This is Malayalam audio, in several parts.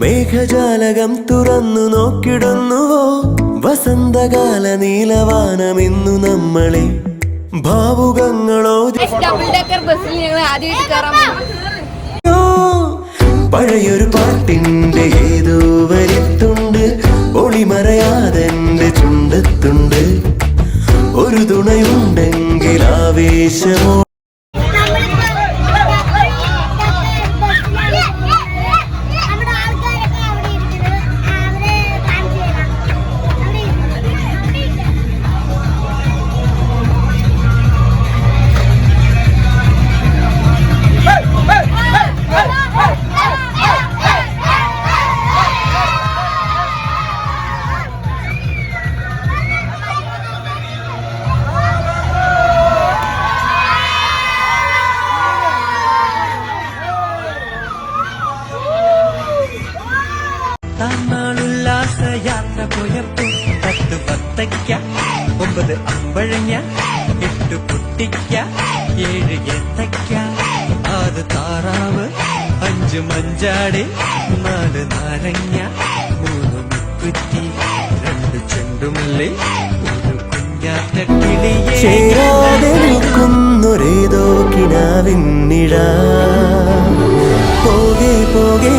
മേഘജാലകം തുറന്നു നോക്കിടുന്നുവോ? വസന്തകാല നീലവാനമെന്നു നമ്മളെ ഭാവുകങ്ങളോ പഴയൊരു പാട്ടിന്റെ ഏതോ വരിത്തുണ്ട് ഒളിമറയാതെന്റെ ചുണ്ടത്തുണ്ട്. ഒരു തുണയുണ്ടെങ്കിൽ ആവേശമോ? പത്ത് ഒമ്പത് അമ്പഴങ്ങ എട്ട് കുട്ടിക്ക ഏഴ് ഏത്തയ്ക്ക ആറ് താറാവ് അഞ്ച് മഞ്ചാടി നാല് നാരങ്ങ മൂന്ന് മുക്കുറ്റി രണ്ട് ചെണ്ടുമല്ലി ഒരു കുഞ്ഞാറ്റ കിളിയേ ചേരാതെ നിൽക്കുന്നൊരേതോ കിനാവിന്നിഴ പോകെ പോകെ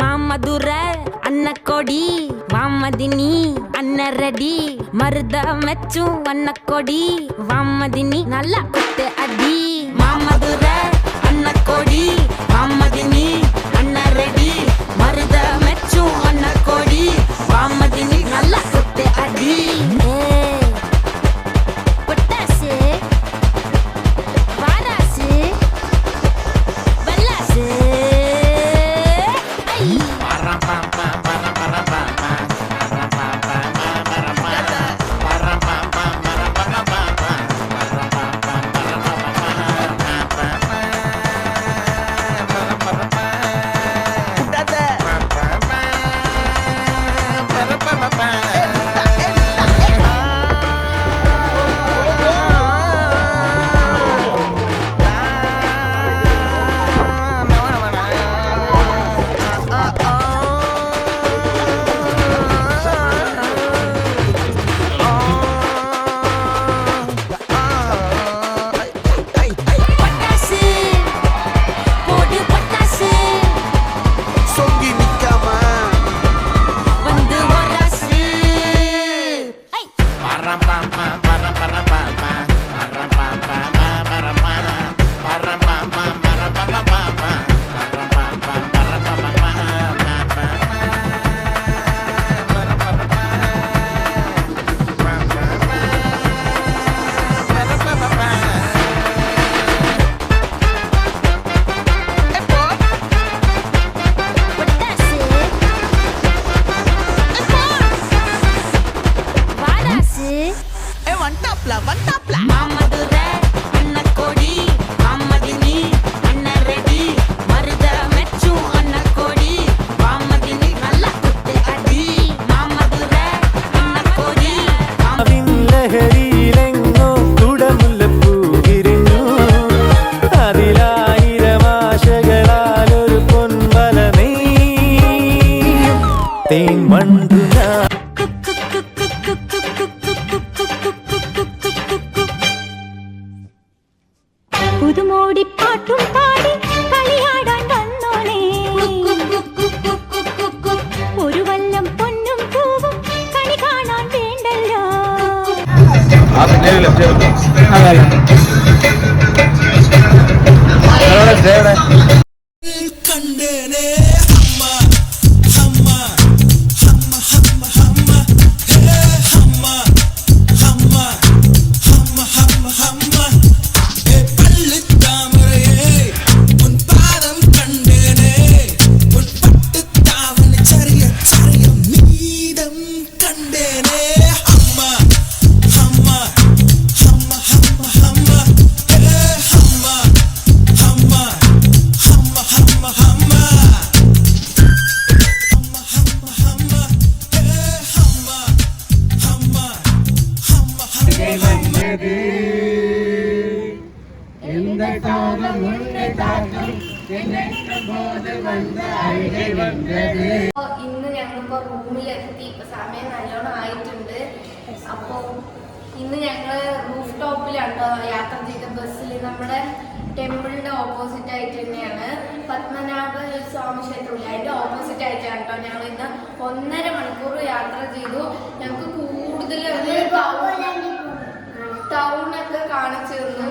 மாமதுர அண்ண கொடி வாமதினி அண்ண ரெடி மருத மெச்சும் அண்ண கொடி வாமதினி நல்லா குத்து அடி. കണ്ടേനേ. அழுகை வந்தது எந்த தாகம் உன்னை தாக்கம் நினைத்த போது வந்த அழுகை வந்தது അപ്പൊ ഇന്ന് ഞങ്ങളിപ്പോ റൂമിലെത്തി ഇപ്പൊ സമയം നല്ലോണം ആയിട്ടുണ്ട് അപ്പൊ ഇന്ന് ഞങ്ങള് റൂഫ് ടോപ്പിലാണ് യാത്ര ചെയ്ത ബസ്സിൽ നമ്മുടെ ടെമ്പിളിന്റെ ഓപ്പോസിറ്റ് ആയിട്ട് തന്നെയാണ് പത്മനാഭ സ്വാമി ക്ഷേത്രമില്ല അതിന്റെ ഓപ്പോസിറ്റ് ആയിട്ടാണ് കേട്ടോ ഞങ്ങൾ ഇന്ന് ഒന്നര മണിക്കൂർ യാത്ര ചെയ്തു ഞങ്ങൾക്ക് കൂടുതൽ ടൗൺ ഒക്കെ കാണിച്ചു തന്നു